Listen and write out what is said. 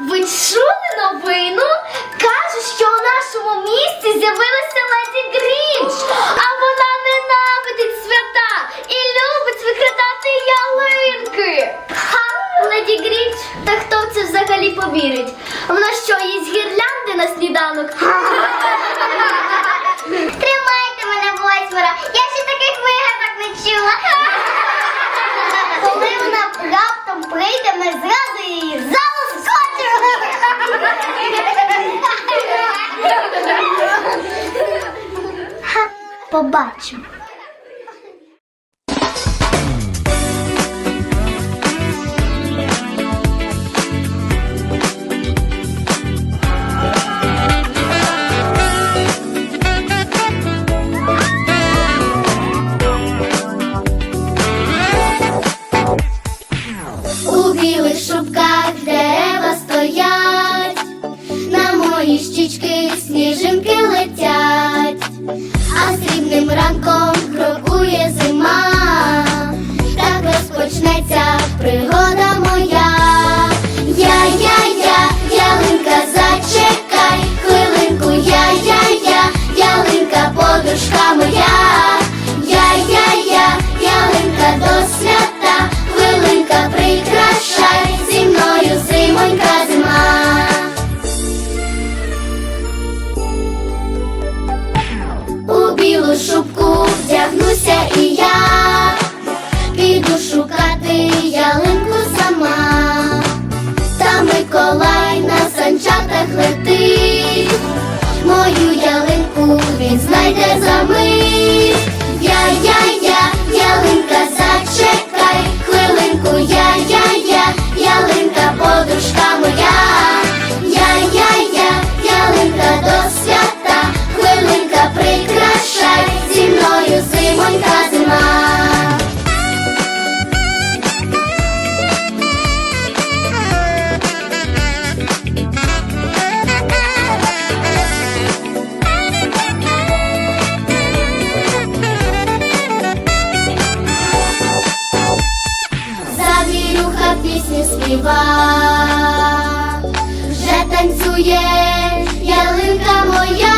Ви чули новину? Кажуть, що у нашому місті з'явилася леді Грінч, а вона ненавидить свята і любить викрадати ялинки. Ха, леді Грінч, та хто в це взагалі повірить? Вона що їсть гірлянди на сніданок? побачимо. It's like this. співа, вже танцює ялинка моя.